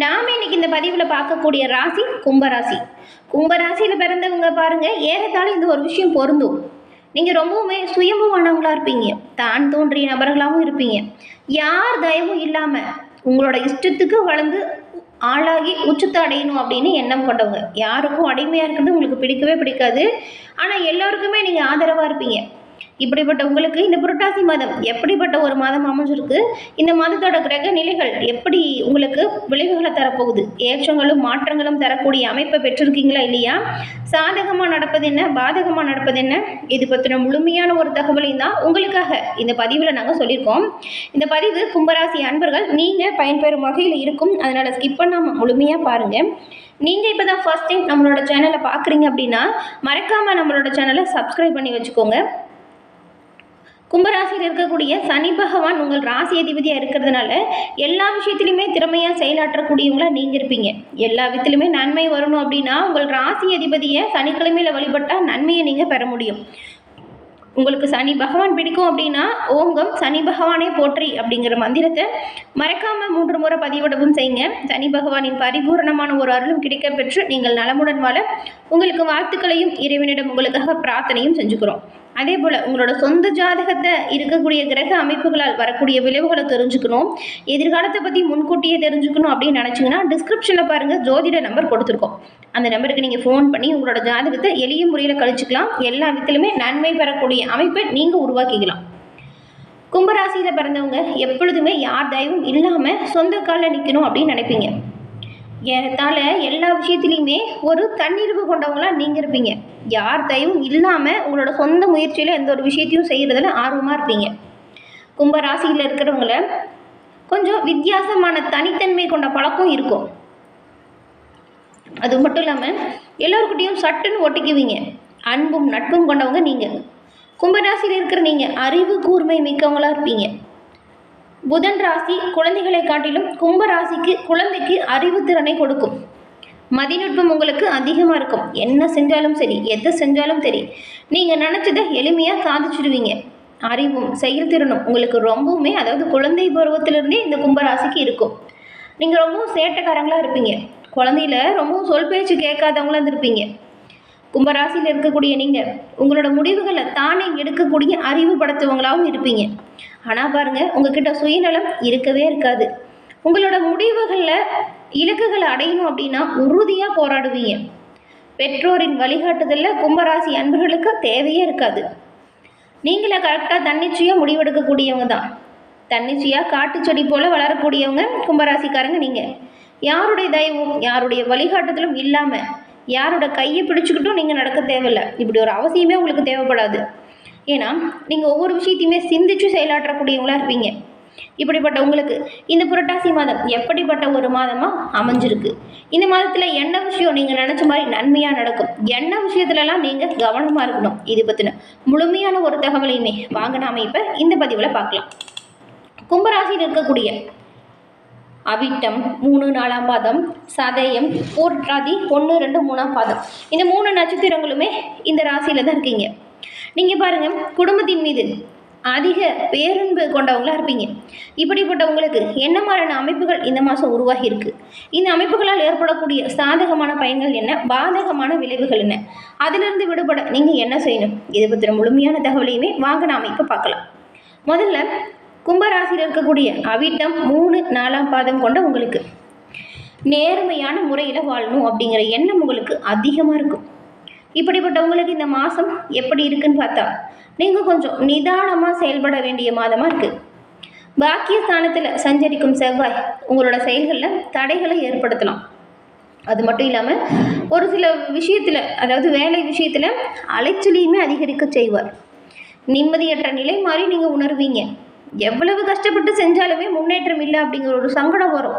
நாம இன்னைக்கு இந்த பதிவில் பார்க்கக்கூடிய ராசி கும்பராசி. கும்பராசியில் பிறந்தவங்க பாருங்க ஏறத்தாழ இந்த ஒரு விஷயம் பொருந்தும். நீங்கள் ரொம்பவுமே சுயம்புவானவங்களா இருப்பீங்க. தான் தோன்றிய நபர்களாகவும் இருப்பீங்க. யார் தயவும் இல்லாமல் உங்களோட இஷ்டத்துக்கு வளர்ந்து ஆளாகி உச்சத்தை அடையணும் அப்படின்னு எண்ணம் கொண்டவங்க. யாருக்கும் அடிமையாக இருக்கிறது உங்களுக்கு பிடிக்கவே பிடிக்காது. ஆனால் எல்லோருக்குமே நீங்கள் ஆதரவாக இருப்பீங்க. இப்படிப்பட்ட உங்களுக்கு இந்த புரட்டாசி மாதம் எப்படிப்பட்ட ஒரு மாதம் அமைஞ்சிருக்கு? இந்த மாதத்தோட கிரக நிலைகள் எப்படி உங்களுக்கு விளைவுகளை தரப்போகுது? ஏற்றங்களும் மாற்றங்களும் தரக்கூடிய அமைப்பை பெற்றிருக்கீங்களா இல்லையா? சாதகமாக நடப்பது என்ன? பாதகமாக நடப்பது என்ன? இது பற்றின முழுமையான ஒரு தகவலையும் தான் உங்களுக்காக இந்த பதிவில் நாங்கள் சொல்லியிருக்கோம். இந்த பதிவு கும்பராசி அன்பர்கள் நீங்கள் பயன்பெறும் வகையில் இருக்கும். அதனால் ஸ்கிப் பண்ணாமல் முழுமையாக பாருங்கள் நீங்கள் இப்போ தான் ஃபர்ஸ்ட் டைம் நம்மளோட சேனலை பார்க்குறீங்க அப்படின்னா மறக்காமல் நம்மளோட சேனலை சப்ஸ்கிரைப் பண்ணி வச்சுக்கோங்க. கும்பராசியில் இருக்கக்கூடிய சனி பகவான் உங்கள் ராசி அதிபதியாக இருக்கிறதுனால எல்லா விஷயத்துலையுமே திறமையாக செயலாற்றக்கூடியவங்களா நீங்கள் இருப்பீங்க எல்லா விதத்துலையுமே நன்மை வரணும் அப்படின்னா உங்கள் ராசி அதிபதியை சனிக்கிழமையில் வழிபட்டால் நன்மையை நீங்கள் பெற முடியும். உங்களுக்கு சனி பகவான் பிடிக்கும் அப்படின்னா ஓங்கம் சனி பகவானே போற்றி அப்படிங்கிற மந்திரத்தை மறக்காமல் மூன்று முறை பதிவிடவும் செய்யுங்க. சனி பகவானின் பரிபூரணமான ஒரு அருளும் கிடைக்க பெற்று நீங்கள் நலமுடன் வாழ உங்களுக்கு வாழ்த்துக்களையும் இறைவனிடம் உங்களுக்காக பிரார்த்தனையும் செஞ்சுக்கிறோம். அதே போல் உங்களோட சொந்த ஜாதகத்தை இருக்கக்கூடிய கிரக அமைப்புகளால் வரக்கூடிய விளைவுகளை தெரிஞ்சுக்கணும். எதிர்காலத்தை பற்றி முன்கூட்டியே தெரிஞ்சுக்கணும் அப்படின்னு நினச்சிங்கன்னா டிஸ்கிரிப்ஷனில் பாருங்கள் ஜோதிட நம்பர் கொடுத்துருக்கோம். அந்த நம்பருக்கு நீங்கள் ஃபோன் பண்ணி உங்களோட ஜாதகத்தை எளிய முறையில் கழிச்சுக்கலாம். எல்லா விதத்திலுமே நன்மை பெறக்கூடிய அமைப்பை நீங்கள் உருவாக்கிக்கலாம். கும்பராசியில் பிறந்தவங்க எப்பொழுதுமே யார் தயவும் இல்லாமல் சொந்த காலில் நிற்கணும் அப்படின்னு நினைப்பீங்க. ஏறத்தாழ எல்லா விஷயத்துலையுமே ஒரு தன்னிறைவு கொண்டவங்களாக நீங்கள் இருப்பீங்க. யார் தயவும் இல்லாமல் உங்களோட சொந்த முயற்சியில் எந்த ஒரு விஷயத்தையும் செய்கிறதுல ஆர்வமாக இருப்பீங்க. கும்ப ராசியில் இருக்கிறவங்கள கொஞ்சம் வித்தியாசமான தனித்தன்மை கொண்ட பழக்கம் இருக்கும். அது மட்டும் இல்லாமல் எல்லோருக்கிட்டையும் சட்டுன்னு ஒட்டிக்குவீங்க. அன்பும் நட்பும் கொண்டவங்க நீங்கள் கும்பராசியில் இருக்கிற நீங்கள் அறிவு கூர்மை மிக்கவங்களா இருப்பீங்க. புதன் ராசி குழந்தைகளை காட்டிலும் கும்ப ராசிக்கு குழந்தைக்கு அறிவுத்திறனை கொடுக்கும். மதிநுட்பம் உங்களுக்கு அதிகமாக இருக்கும். என்ன செஞ்சாலும் சரி எதை செஞ்சாலும் சரி நீங்கள் நினச்சதை எளிமையாக சாதிச்சிடுவீங்க அறிவும் செயல்திறனும் உங்களுக்கு ரொம்பவுமே அதாவது குழந்தை பருவத்திலிருந்தே இந்த கும்பராசிக்கு இருக்கும். நீங்கள் ரொம்பவும் சேட்டைக்காரங்களாக இருப்பீங்க. குழந்தையில ரொம்பவும் சொல் பேச்சு கேட்காதவங்களாக இருந்திருப்பீங்க. கும்பராசியில் இருக்கக்கூடிய நீங்கள் உங்களோட முடிவுகளை தானே எடுக்கக்கூடிய அறிவு படுத்தவங்களாகவும் இருப்பீங்க. ஆனால் பாருங்கள் உங்ககிட்ட சுயநலம் இருக்கவே இருக்காது. உங்களோட முடிவுகளில் இலக்குகளை அடையணும் அப்படின்னா உறுதியாக போராடுவீங்க. பெற்றோரின் வழிகாட்டுதலில் கும்பராசி அன்பர்களுக்கு தேவையே இருக்காது. நீங்களே கரெக்டாக தன்னிச்சையாக முடிவெடுக்கக்கூடியவங்க தான். தன்னிச்சையாக காட்டு செடி போல் வளரக்கூடியவங்க கும்பராசிக்காரங்க நீங்கள் யாருடைய தயவும் யாருடைய வழிகாட்டுதலும் இல்லாமல் யாரோட கையை பிடிச்சிக்கிட்டும் நீங்கள் நடக்க தேவையில்லை. இப்படி ஒரு அவசியமே உங்களுக்கு தேவைப்படாது. ஏன்னா நீங்கள் ஒவ்வொரு விஷயத்தையுமே சிந்திச்சு செயலாற்றக்கூடியவங்களா இருப்பீங்க. இப்படிப்பட்ட உங்களுக்கு இந்த புரட்டாசி மாதம் எப்படிப்பட்ட ஒரு மாதமாக அமைஞ்சிருக்கு? இந்த மாதத்தில் என்ன விஷயம் நீங்கள் நினச்ச மாதிரி நன்மையாக நடக்கும்? என்ன விஷயத்துலலாம் நீங்கள் கவனமாக இருக்கணும்? இது பற்றின முழுமையான ஒரு தகவலையுமே வாங்க நாம இப்போ இந்த பதிவில் பார்க்கலாம். கும்பராசியில் இருக்கக்கூடிய அவிட்டம் மூணு நாலாம் பாதம் சதயம் போற்றாதி ஒன்று ரெண்டு மூணாம் பாதம். இந்த மூணு நட்சத்திரங்களுமே இந்த ராசியில் தான் இருக்கீங்க. நீங்கள் பாருங்கள் குடும்பத்தின் மீது அதிக பேரன்பு கொண்டவங்களாக இருப்பீங்க. இப்படிப்பட்டவங்களுக்கு என்ன மாதிரியான அமைப்புகள் இந்த மாதம் உருவாகி இருக்கு? இந்த அமைப்புகளால் ஏற்படக்கூடிய சாதகமான பயன்கள் என்ன? பாதகமான விளைவுகள் என்ன? அதிலிருந்து விடுபட நீங்கள் என்ன செய்யணும்? இதை பற்றின முழுமையான தகவலையுமே வாங்க நாம் இப்போ பார்க்கலாம். முதல்ல கும்பராசியில் இருக்கக்கூடிய அவிட்டம் மூணு நாலாம் பாதம் கொண்ட உங்களுக்கு. நேர்மையான முறையில் வாழணும் அப்படிங்கிற எண்ணம் உங்களுக்கு அதிகமாக இருக்கும். இப்படிப்பட்ட உங்களுக்கு இந்த மாதம் எப்படி இருக்குன்னு பார்த்தா நீங்கள் கொஞ்சம் நிதானமாக செயல்பட வேண்டிய மாதமாக இருக்குது பாக்கியஸ்தானத்தில் சஞ்சரிக்கும் செவ்வாய் உங்களோட செயல்களில் தடைகளை ஏற்படுத்தலாம். அது மட்டும் இல்லாமல் ஒரு சில விஷயத்தில் அதாவது வேலை விஷயத்தில் அலைச்சலையுமே அதிகரிக்க செய்வார். நிம்மதியற்ற நிலை மாதிரி நீங்கள் உணர்வீங்க. எவ்வளவு கஷ்டப்பட்டு செஞ்சாலுமே முன்னேற்றம் இல்லை அப்படிங்கிற ஒரு சங்கடம் வரும்.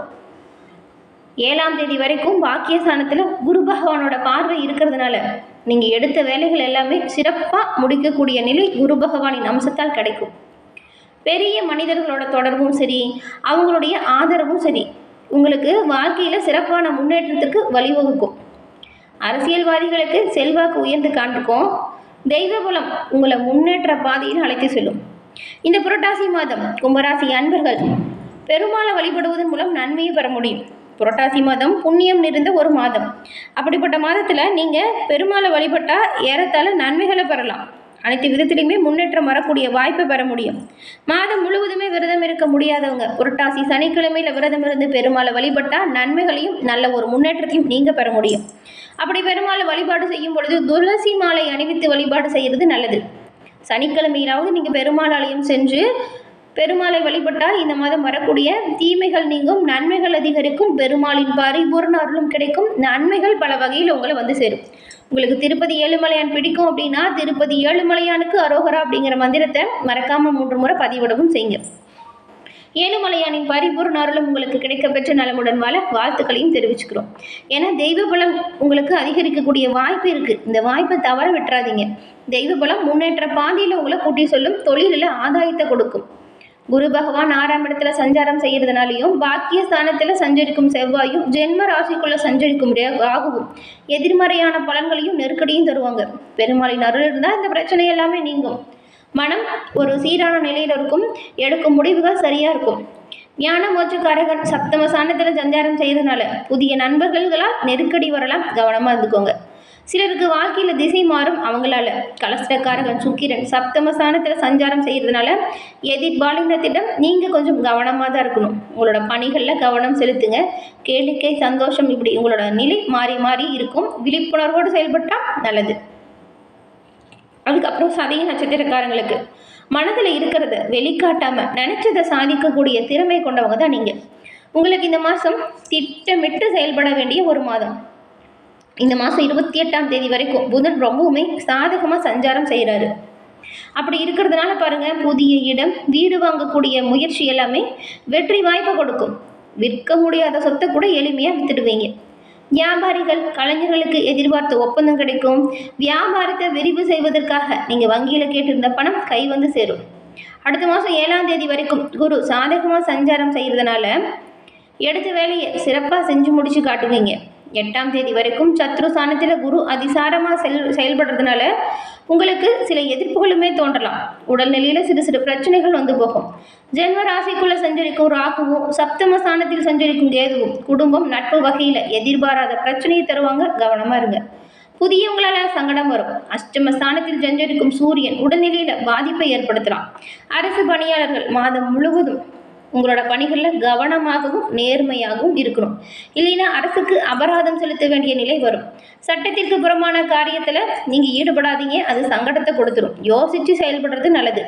ஏழாம் தேதி வரைக்கும் பாக்கியஸ்தானத்தில் குரு பகவானோட பார்வை இருக்கிறதுனால நீங்கள் எடுத்த வேலைகள் எல்லாமே சிறப்பாக முடிக்கக்கூடிய நிலை குரு பகவானின் அம்சத்தால் கிடைக்கும். பெரிய மனிதர்களோட தொடர்பும் சரி அவங்களுடைய ஆதரவும் சரி உங்களுக்கு வாழ்க்கையில் சிறப்பான முன்னேற்றத்துக்கு வழிவகுக்கும். அரசியல்வாதிகளுக்கு செல்வாக்கு உயர்ந்து காண்பிக்கும். தெய்வ பலம் உங்களை முன்னேற்ற பாதையில் அழைத்து செல்லும். இந்த புரட்டாசி மாதம் கும்பராசி அன்பர்கள் பெருமாளை வழிபடுவதன் மூலம் நன்மையை பெற முடியும். புரட்டாசி மாதம் புண்ணியம் நிறைந்த ஒரு மாதம். அப்படிப்பட்ட மாதத்தில் நீங்கள் பெருமாளை வழிபட்டால் ஏறத்தாழ நன்மைகளை பெறலாம். அனைத்து விதத்திலையுமே முன்னேற்றம் வரக்கூடிய வாய்ப்பை பெற முடியும். மாதம் முழுவதுமே விரதம் இருக்க முடியாதவங்க புரட்டாசி சனிக்கிழமையில் விரதம் இருந்து பெருமாளை வழிபட்டால் நன்மைகளையும் நல்ல ஒரு முன்னேற்றத்தையும் நீங்கள் பெற முடியும். அப்படி பெருமாளை வழிபாடு செய்யும் பொழுது துளசி மாலை அணிவித்து வழிபாடு செய்கிறது நல்லது. சனிக்கிழமையிலாவது நீங்கள் பெருமாள் ஆலயம் சென்று பெருமாளை வழிபட்டால் இந்த மாதம் வரக்கூடிய தீமைகள் நீங்கும் நன்மைகள் அதிகரிக்கும். பெருமாளின் பரிபூர்ண அருளும் கிடைக்கும். நன்மைகள் பல வகையில் உங்களை வந்து சேரும். உங்களுக்கு திருப்பதி ஏழுமலையான் பிடிக்கும் அப்படின்னா திருப்பதி ஏழுமலையானுக்கு அரோகரா அப்படிங்கிற மந்திரத்தை மறக்காமல் மூன்று முறை பதிவிடவும் செய்யுங்க. ஏழுமலையானின் பரிபூர்ண அருளும் உங்களுக்கு கிடைக்கப்பெற்ற நலமுடன் வாழ வாழ்த்துக்களையும் தெரிவிச்சுக்கிறோம். ஏன்னா தெய்வ பலம் உங்களுக்கு அதிகரிக்கக்கூடிய வாய்ப்பு இருக்குது இந்த வாய்ப்பை தவற விட்டுறாதீங்க. தெய்வ பலம் முன்னேற்ற பாதையில் உங்களை கூட்டி சொல்லும் தொழிலில் ஆதாயத்தை கொடுக்கும். குரு பகவான் ஆறாம் இடத்துல சஞ்சாரம் செய்கிறதுனாலையும் பாக்கிய ஸ்தானத்தில் சஞ்சரிக்கும் செவ்வாயும் ஜென்ம ராசிக்குள்ள சஞ்சரிக்கும் ரே- ராகுவும் எதிர்மறையான பலன்களையும் நெருக்கடியும் தருவாங்க. பெருமாளின் அருள் இருந்தால் இந்த பிரச்சனை எல்லாமே நீங்கும். மனம் ஒரு சீரான நிலையில் இருக்கும். எடுக்கும் முடிவுகள் சரியாக இருக்கும். ஞான மோட்சக்காரகன் சப்தம சாணத்தில் சஞ்சாரம் செய்கிறதுனால புதிய நண்பர்களால் நெருக்கடி வரலாம். கவனமாக இருந்துக்கோங்க. சிலருக்கு வாழ்க்கையில் திசை மாறும் அவங்களால. கலஸ்டக்காரர்கள் சுக்கிரன் சப்தமஸ்தானத்தில் சஞ்சாரம் செய்கிறதுனால எதிர்பாலினத்திடம் நீங்கள் கொஞ்சம் கவனமாக தான் இருக்கணும். உங்களோட பணிகளில் கவனம் செலுத்துங்க. கேளிக்கை சந்தோஷம் இப்படி உங்களோட நிலை மாறி மாறி இருக்கும். விழிப்புணர்வோடு செயல்பட்டால் நல்லது. அதுக்கப்புறம் சதய நட்சத்திரக்காரங்களுக்கு. மனதில் இருக்கிறத வெளிக்காட்டாமல் நினச்சதை சாதிக்கக்கூடிய திறமை கொண்டவங்க தான் நீங்கள் உங்களுக்கு இந்த மாதம் திட்டமிட்டு செயல்பட வேண்டிய ஒரு மாதம். இந்த மாதம் இருபத்தி எட்டாம் தேதி வரைக்கும் புதன் ரொம்பவுமே சாதகமாக சஞ்சாரம் செய்கிறாரு அப்படி இருக்கிறதுனால பாருங்கள் புதிய இடம் வீடு வாங்கக்கூடிய முயற்சி எல்லாமே வெற்றி வாய்ப்பை கொடுக்கும். விற்க முடியாத சொத்தை கூட எளிமையாக விற்றுடுவீங்க வியாபாரிகள் கலைஞர்களுக்கு எதிர்பார்த்த ஒப்பந்தம் கிடைக்கும். வியாபாரத்தை விரிவு செய்வதற்காக நீங்கள் வங்கியில் கேட்டிருந்த பணம் கை வந்து சேரும். அடுத்த மாதம் ஏழாம் தேதி வரைக்கும் குரு சாதகமாக சஞ்சாரம் செய்கிறதுனால எடுத்த வேலையை சிறப்பாக செஞ்சு முடித்து காட்டுவீங்க. எட்டாம் தேதி வரைக்கும் சத்ரு சாணத்தில் குரு அதிசாரமாக செல் செயல்படுறதுனால உங்களுக்கு சில எதிர்ப்புகளுமே தோன்றலாம். உடல்நிலையில் சிறு சிறு பிரச்சனைகள் வந்து போகும். ஜென்ம ராசிக்குள்ளே சஞ்சரிக்கும் ராகுவும் சப்தம ஸ்தானத்தில் சஞ்சரிக்கும் கேதுவும் குடும்பம் நட்பு வகையில் எதிர்பாராத பிரச்சனையை தருவாங்க. கவனமாக இருங்க. புதியவங்களால சங்கடம் வரும். அஷ்டம ஸ்தானத்தில் சஞ்சரிக்கும் சூரியன் உடல்நிலையில் பாதிப்பை ஏற்படுத்தலாம். அரசு பணியாளர்கள் மாதம் முழுவதும் உங்களோட பணிகளில் கவனமாகவும் நேர்மையாகவும் இருக்கணும். இல்லைன்னா அரசுக்கு அபராதம் செலுத்த வேண்டிய நிலை வரும். சட்டத்திற்கு புறமான காரியத்தில் நீங்கள் ஈடுபடாதீங்க. அது சங்கடத்தை கொடுத்துரும். யோசித்து செயல்படுறது நல்லது.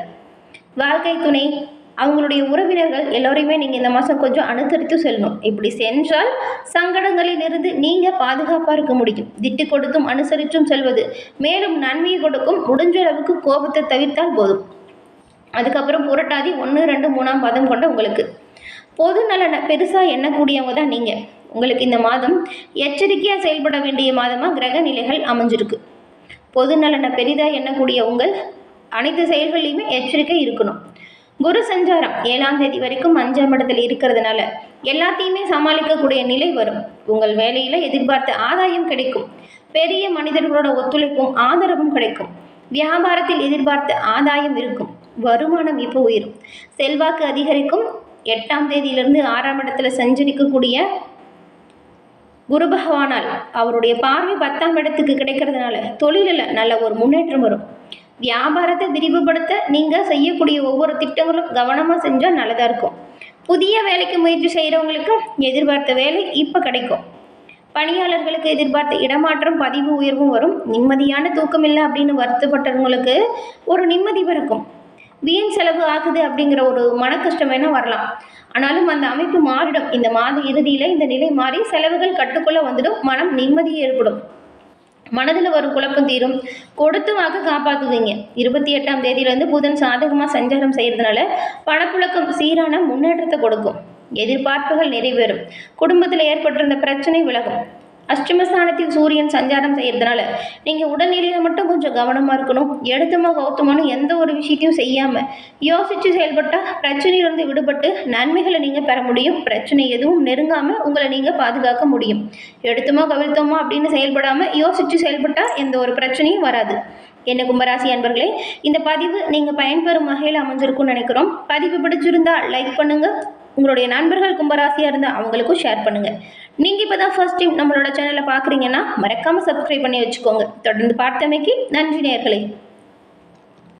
வாழ்க்கை துணை. அவங்களுடைய உறவினர்கள் எல்லோரையுமே நீங்கள் இந்த மாதம் கொஞ்சம் அனுசரித்து செல்லணும். இப்படி சென்றால் சங்கடங்களில் இருந்து நீங்கள் பாதுகாப்பாக இருக்க முடியும். திட்டு கொடுத்தும் அனுசரித்தும் செல்வது. மேலும் நன்மையை கொடுக்கும். முடிஞ்ச அளவுக்கு கோபத்தை தவிர்த்தால் போதும். அதுக்கப்புறம் புரட்டாதி ஒன்று ரெண்டு மூணாம் பாதம் கொண்ட உங்களுக்கு. பொது நலனை பெருசாக எண்ணக்கூடியவங்க தான் நீங்கள் உங்களுக்கு இந்த மாதம் எச்சரிக்கையாக செயல்பட வேண்டிய மாதமாக கிரக நிலைகள் அமைஞ்சிருக்கு. பொது நலனை பெரிதாக எண்ணக்கூடிய உங்கள் அனைத்து செயல்கள்லையுமே எச்சரிக்கை இருக்கணும். குரு சஞ்சாரம் ஏழாம் தேதி வரைக்கும் அஞ்சாம் இடத்துல இருக்கிறதுனால எல்லாத்தையுமே சமாளிக்கக்கூடிய நிலை வரும். உங்கள் வேலையில் எதிர்பார்த்த ஆதாயம் கிடைக்கும். பெரிய மனிதர்களோட ஒத்துழைப்பும் ஆதரவும் கிடைக்கும். வியாபாரத்தில் எதிர்பார்த்த ஆதாயம் இருக்கும். வருமானம் இப்போ உயரும். செல்வாக்கு அதிகரிக்கும். எட்டாம் தேதியிலிருந்து ஆறாம் இடத்துல சஞ்சரிக்கக்கூடிய குரு பகவானால் அவருடைய பார்வை பத்தாம் இடத்துக்கு கிடைக்கிறதுனால தொழிலில் நல்ல ஒரு முன்னேற்றம் வரும். வியாபாரத்தை விரிவுபடுத்த நீங்கள் செய்யக்கூடிய ஒவ்வொரு திட்டங்களும் கவனமாக செஞ்சால் நல்லதாக இருக்கும். புதிய வேலைக்கு முயற்சி செய்கிறவங்களுக்கு எதிர்பார்த்த வேலை இப்போ கிடைக்கும். பணியாளர்களுக்கு எதிர்பார்த்த இடமாற்றம் பதிவு உயர்வும் வரும். நிம்மதியான தூக்கம் இல்லை அப்படின்னு வருத்தப்பட்டவங்களுக்கு ஒரு நிம்மதி பிறக்கும். வீண் செலவு ஆகுது அப்படிங்கிற ஒரு மன கஷ்டம் வேணால் வரலாம். ஆனாலும் அந்த அமைப்பு மாறிடும். இந்த மாத இறுதியில் இந்த நிலை மாறி செலவுகள் கட்டுக்குள்ளே வந்துடும். மனம் நிம்மதி ஏற்படும். மனதில் வரும் குழப்பம் தீரும். கொடுத்து வாக்கு காப்பாற்றுவீங்க இருபத்தி எட்டாம் தேதியிலேருந்து புதன் சாதகமாக சஞ்சாரம் செய்கிறதுனால பணப்புழக்கம் சீரான முன்னேற்றத்தை கொடுக்கும். எதிர்பார்ப்புகள் நிறைவேறும். குடும்பத்தில் ஏற்பட்டிருந்த பிரச்சனை விலகும். அஷ்டமஸ்தானத்தில் சூரியன் சஞ்சாரம் செய்கிறதுனால நீங்கள் உடல்நிலையில் மட்டும் கொஞ்சம் கவனமாக இருக்கணும். எடுத்துமோ கௌத்தமான எந்த ஒரு விஷயத்தையும் செய்யாமல் யோசித்து செயல்பட்டால் பிரச்சனையிலிருந்து விடுபட்டு நன்மைகளை நீங்கள் பெற முடியும். பிரச்சனை எதுவும் நெருங்காமல் உங்களை நீங்கள் பாதுகாக்க முடியும். எடுத்துமோ கவிழ்த்தோமோ அப்படின்னு செயல்படாமல் யோசித்து செயல்பட்டால் எந்த ஒரு பிரச்சனையும் வராது. என்ன கும்பராசி அன்பர்களே இந்த பதிவு நீங்கள் பயன்பெறும் வகையில் அமைஞ்சிருக்கும்னு நினைக்கிறோம். பதிவு பிடிச்சிருந்தா லைக் பண்ணுங்கள் உங்களுடைய நண்பர்கள் கும்பராசியாக இருந்தால் அவங்களுக்கும் ஷேர் பண்ணுங்கள் நீங்கள் இப்போ தான் ஃபர்ஸ்ட் டைம் நம்மளோட சேனலை பார்க்குறீங்கன்னா மறக்காமல் சப்ஸ்கிரைப் பண்ணி வச்சுக்கோங்க. தொடர்ந்து பார்த்தமைக்கு நன்றி நேர்களை